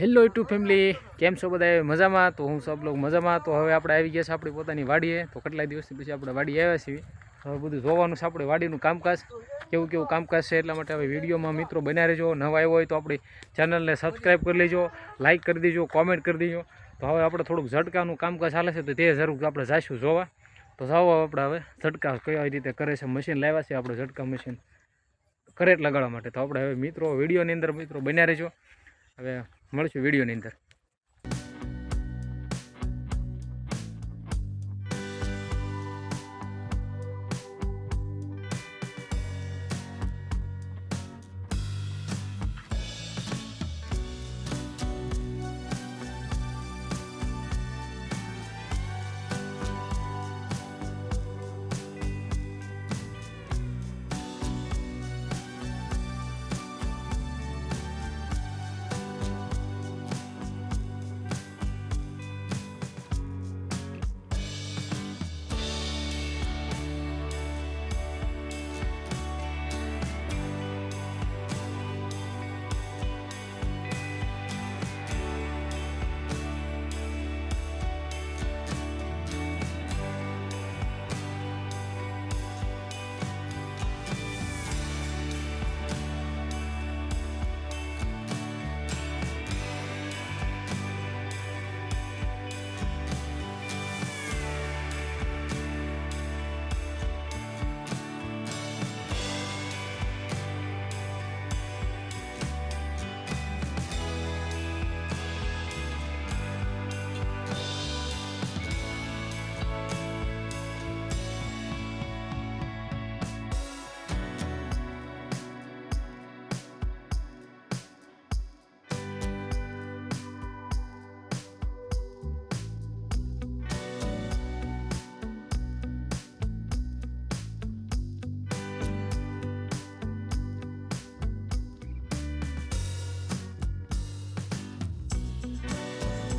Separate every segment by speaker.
Speaker 1: Hello YouTube family કેમ છો બધા? મજામાં? તો હું સબ લોક મજામાં. તો હવે આપણે આવી ગયા છે આપણી પોતાની વાડીએ. તો કેટલાય દિવસથી પછી આપણે વાડી આવ્યા છીએ. હવે બધું જોવાનું છે આપણે વાડીનું કામકાજ. કેવું કેવું કામકાજ છે એટલા માટે હવે વિડીયોમાં મિત્રો બન્યા રહેજો. નવા આવ્યો હોય તો આપણી ચેનલને સબસ્ક્રાઈબ કરી લેજો. લાઇક કરી દેજો કોમેન્ટ કરી દેજો. તો હવે આપણે થોડુંક ઝટકાનું કામકાજ ચાલે છે તો તે જરૂર આપણે જઈશું જોવા. તો જાઓ આપણે હવે ઝટકા કઈ રીતે કરે છે મશીન લાવ્યા છે આપણે ઝટકા મશીન કરેટ લગાડવા માટે. તો આપણે હવે મિત્રો, વિડીયોની અંદર મિત્રો બન્યા રહેજો. હવે મળશું વિડીયોની અંદર.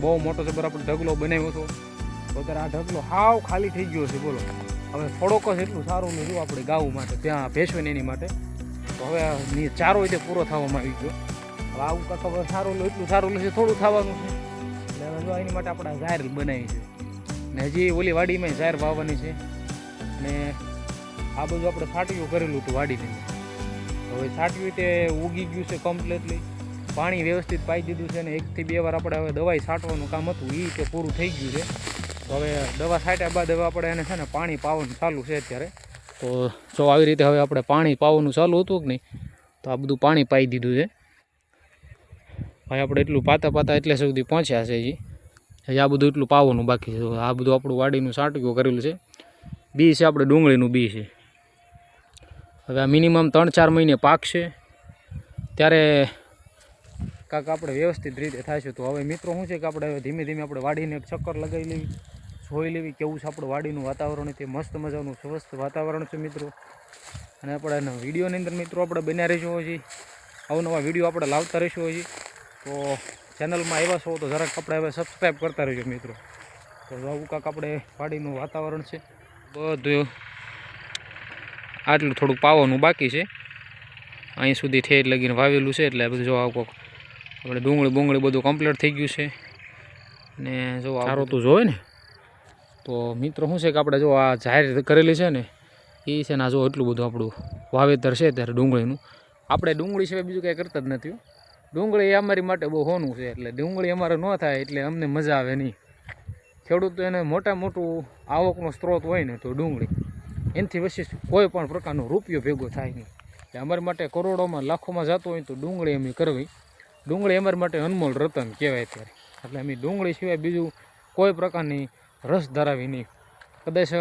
Speaker 1: બહુ મોટો જબર આપણે ઢગલો બનાવ્યો હતો. અત્યારે આ ઢગલો હાવ ખાલી થઈ ગયો છે, બોલો. હવે થોડોક જ એટલું સારું જોવું આપણે ગાવું માટે, ત્યાં ભેંસવે એની માટે. તો હવે ચારો રીતે પૂરો થવામાં આવી ગયો. હવે આવું કાંક સારું એટલું સારું લેશે થોડું થવાનું છે. એટલે હવે એની માટે આપણે ઝાર બનાવી છે. ને હજી ઓલી વાડીમાં ઝાર વાવવાની છે. ને આ બધું આપણે સાટિયું કરેલું હતું વાડીની હવે સાટિયું તે ઉગી ગયું છે કમ્પ્લીટલી પાણી વ્યવસ્થિત પાઈ દીધું છે ને એકથી બે વાર આપણે હવે દવાઈ છાંટવાનું કામ હતું એ તે પૂરું થઈ ગયું છે. તો હવે દવા છાંટ્યા બાદ હવે આપણે એને છે ને પાણી પાવાનું ચાલુ છે અત્યારે. તો જો આવી રીતે હવે આપણે પાણી પાવાનું ચાલુ હતું કે નહીં, તો આ બધું પાણી પાઈ દીધું છે. ભાઈ આપણે એટલું પાતા પાતા એટલે સુધી પહોંચ્યા છે હજી. હજી આ બધું એટલું પાવાનું બાકી છે. આ બધું આપણું વાડીનું સાટકું કરેલું છે. બી છે આપણે ડુંગળીનું બી છે. હવે આ મિનિમમ ત્રણ ચાર મહિને પાકશે. ત્યારે કાંક આપણે વ્યવસ્થિત રીતે થશે. તો હવે મિત્રો શું છે કે આપણે હવે ધીમે ધીમે આપણે વાડીને એક ચક્કર લગાવી લેવી, જોઈ લેવી કેવું છે આપણું વાડીનું વાતાવરણ તે મસ્ત મજાનું, સ્વસ્થ વાતાવરણ છે મિત્રો. અને આપણે વિડીયોની અંદર મિત્રો આપણે બન્યા રહીશું હજી. અવનવા વીડિયો આપણે લાવતા રહીશું હજી. તો ચેનલમાં આવ્યા છો તો જરાક આપણે હવે સબસ્ક્રાઈબ કરતા રહીશું મિત્રો. તો આવું કાંક આપણે વાડીનું વાતાવરણ છે. બધું આટલું થોડુંક પાવાનું બાકી છે. અહીં સુધી ઠેર લગીને વાવેલું છે એટલે બધું જો આવું આપણે ડુંગળી બુંગળી બધું કમ્પ્લીટ થઈ ગયું છે. ને જો સારો તું જોવે ને? તો મિત્રો શું છે કે આપણે જો આ જાહેર કરેલી છે ને એ છે ને આ જો એટલું બધું આપણું વાવેતર છે ત્યારે ડુંગળીનું. આપણે ડુંગળી સિવાય બીજું કાંઈ કરતા જ નથી ડુંગળી એ અમારી માટે બહુ હોનું છે એટલે ડુંગળી અમારે ન થાય એટલે અમને મજા આવે નહીં. ખેડૂત એને મોટા મોટું આવકનો સ્ત્રોત હોય ને તો ડુંગળી. એનાથી વિશેષ કોઈ પણ પ્રકારનો રૂપિયો ભેગો થાય નહીં. એટલે અમારી માટે કરોડોમાં લાખોમાં જતો હોય તો ડુંગળી અમે કરવી. ડુંગળી અમારા માટે અનમોલ રતન કહેવાય ત્યારે એટલે અમે ડુંગળી સિવાય બીજું કોઈ પ્રકારની રસ ધરાવી નહીં. કદાચ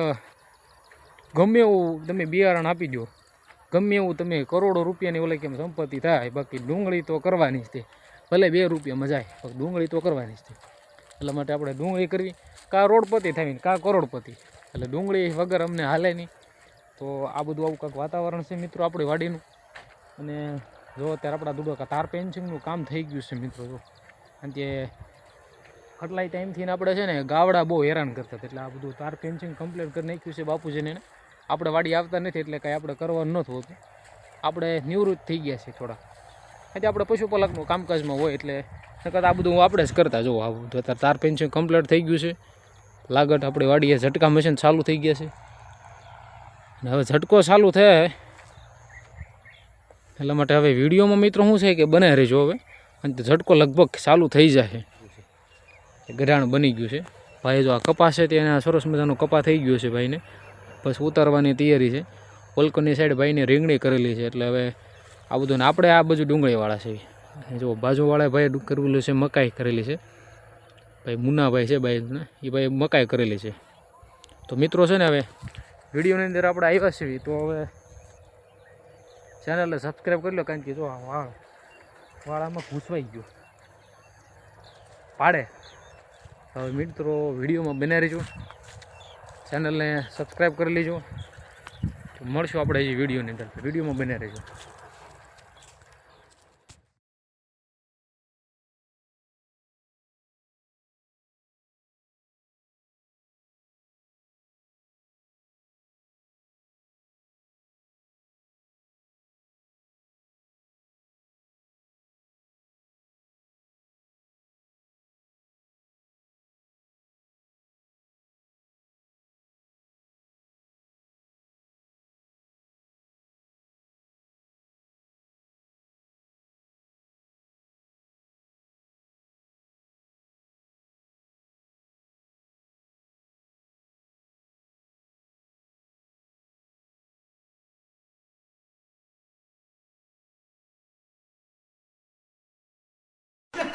Speaker 1: ગમે એવું તમે બિયારણ આપી દો. ગમે એવું તમે કરોડો રૂપિયાની ઓલે કેમ સંપત્તિ થાય, બાકી ડુંગળી તો કરવાની જ તે. ભલે બે રૂપિયામાં જાય, પણ ડુંગળી તો કરવાની જ તે. એટલા માટે આપણે ડુંગળી કરવી. કાં રોડપતિ થવી કાં કરોડપતિ. એટલે ડુંગળી વગર અમને હાલે નહીં. તો આ બધું આવું કાંઈક વાતાવરણ છે મિત્રો આપણી વાડીનું. અને જો અત્યારે આપણા દુડો તાર પેન્સિંગનું કામ થઈ ગયું છે મિત્રો, જો. અને તે કેટલાય ટાઈમથી આપણે છે ને ગાવડા બહુ હેરાન કરતા એટલે આ બધું તાર પેન્સિંગ કમ્પ્લીટ કરી નાખ્યું છે બાપુજીને આપણે વાડી આવતા નથી એટલે કાંઈ આપણે કરવાનું નથી હોતું. આપણે નિવૃત્ત થઈ ગયા છીએ થોડા. એટલે આપણે પશુપાલકનું કામકાજમાં હોય એટલે નકર આ બધું આપણે જ કરતા જો આ બધું અત્યારે તાર પેન્સિંગ કમ્પ્લીટ થઈ ગયું છે. લાગટ આપણી વાડીએ ઝટકા મશીન ચાલુ થઈ ગયા છે. અને હવે ઝટકો ચાલુ થાય એટલા માટે હવે વિડીયોમાં મિત્રો શું છે કે બને રહેજો હવે. અને ઝટકો લગભગ ચાલુ થઈ જાય. છે ગરાણ બની ગયું છે. ભાઈ જો આ કપા છે ત્યાં સરસ મજાનો કપા થઈ ગયો છે ભાઈને. બસ ઉતારવાની તૈયારી છે. પલકોની સાઈડ ભાઈને રીંગણી કરેલી છે. એટલે હવે આ બધું ને આપણે આ બાજુ ડુંગળીવાળા છે. જો બાજુવાળા ભાઈ કરેલું છે, મકાઈ કરેલી છે. ભાઈ મુન્નાભાઈ છે ભાઈ એ ભાઈ મકાઈ કરેલી છે. તો મિત્રો છે ને હવે વિડીયોની અંદર આપણે આવ્યા છીએ. તો હવે ચેનલને સબસ્ક્રાઈબ કરી લો કારણ કે જો વાળ વાળામાં ઘૂસવાઈ ગયો. પાડે. હવે મિત્રો વિડીયોમાં બનાવી રહીજો. ચેનલને સબસ્ક્રાઈબ કરી લેજો. મળશું આપણે હજી વિડીયોની અંદર. વિડીયોમાં બનાવી રહેજો.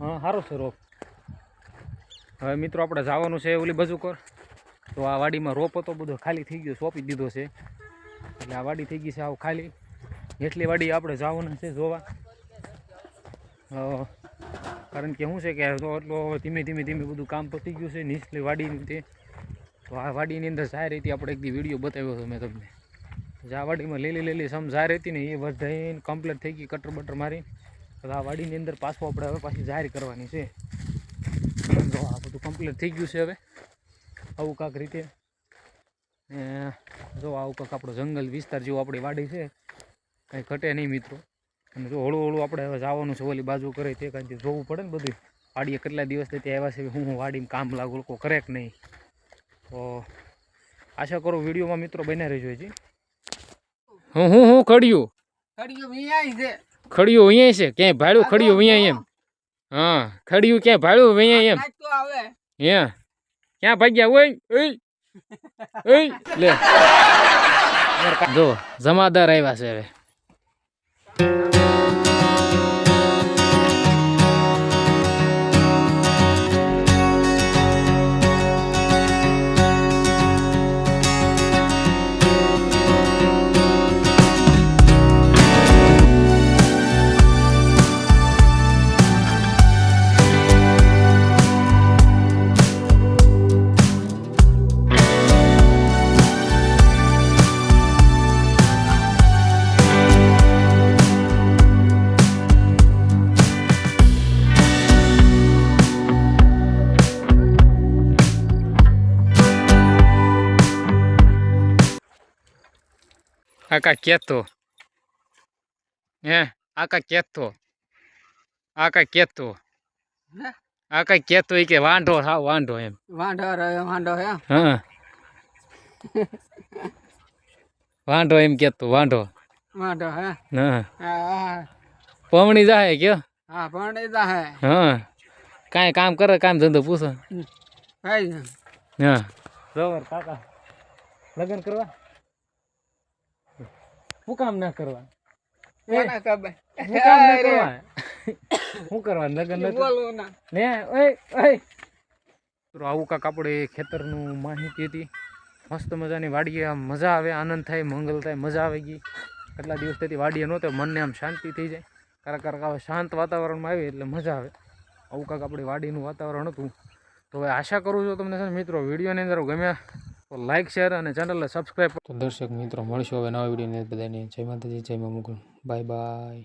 Speaker 1: હા સારો છે, રોપ. હવે મિત્રો, આપણે જવાનું છે ઓલી બાજુ કર. તો આ વાડીમાં રોપ હતો બધો, ખાલી થઈ ગયો, સોંપી દીધો છે. એટલે આ વાડી થઈ ગઈ છે, આવું ખાલી. એટલી વાડી આપણે જવાનું છે, જોવા. કારણ કે શું છે કે એટલો ધીમે ધીમે ધીમે બધું કામ પતી ગયું છે, નીચલી વાડીની તે. તો આ વાડીની અંદર જાય રહી આપણે એક વીડિયો બતાવ્યો હતો મેં તમને. જે આ વાડીમાં લીલી લીલી સમ જાય રહેતી ને, એ વધાઈને કમ્પ્લીટ થઈ ગઈ, કટર બટર મારી તો આ વાડીની અંદર પાછો આપણે હવે પાછી જાહેર કરવાની છે. જો આ બધું કમ્પ્લીટ થઈ ગયું છે હવે. આવું કાંક રીતે. જો આવું કાંક આપણો જંગલ વિસ્તાર જેવો આપણી વાડી છે. કંઈ ઘટે નહીં મિત્રો. અને જો હળવું હળવું આપણે હવે જવાનું છે, ઓલી બાજુ કરે તે કાંઈ જોવું પડે ને બધું. વાડીએ કેટલા દિવસથી ત્યાં આવ્યા છે, હું વાડીમાં કામ લાગુ, લોકો કરે કે નહીં. તો આશા કરું વિડીયોમાં મિત્રો બન્યા રહેજો હજી. હું હું હું
Speaker 2: કડ્યું કડ્યું છે.
Speaker 1: ખડ્યું અહીંયા છે ક્યાંય ભાડું ખડિયું અહીંયા એમ. હા ખડિયું ક્યાંય ભાડ્યું અહીંયા એમ. હે ક્યાં ભાગ્યા હોય? લે. જો જમાદાર આવ્યા છે હવે. આકા કેતો હે આકા કેતો આકા કેતો? આકા કેતો કે વાંઢો હા વાંઢો એમ
Speaker 2: વાંઢો રહ્યો વાંઢો હે
Speaker 1: હા વાંઢો એમ કેતો વાંઢો
Speaker 2: વાંઢો હે
Speaker 1: હા પમણી જાહે કયો
Speaker 2: હા પમણી જા હે
Speaker 1: કાંઈ કામ કરે કામ ધંધો પૂછો હા જોર કાકા લગ્ન કરવા શું કામ ના કરવા
Speaker 2: કોને ખબર.
Speaker 1: શું કામ ના કરવા શું કરવા લગ્ન
Speaker 2: બોલવું ના.
Speaker 1: ને ઓય ઓય. તો આવું કાંક આપણે ખેતરનું માહિતી હતી. મસ્ત મજાની વાડીએ આમ મજા આવે આનંદ થાય મંગલ થાય મજા આવી ગઈ. કેટલા દિવસ તેથી વાડીએ નહોતો મનને આમ શાંતિ થઈ જાય. કારક કારક હવે શાંત વાતાવરણમાં આવી એટલે મજા આવે. આવું કાંક આપણી વાડીનું વાતાવરણ હતું. તો હવે આશા કરું છું તમને છે ને મિત્રો વિડીયોની અંદર ગમ્યા. તો લાઇક શેર અને ચેનલને સબસ્ક્રાઈબ તો દર્શક મિત્રો, મળીશું હવે નવા વિડીયોની બધાને. જય માતાજી, જય મા મુકુલ બાય બાય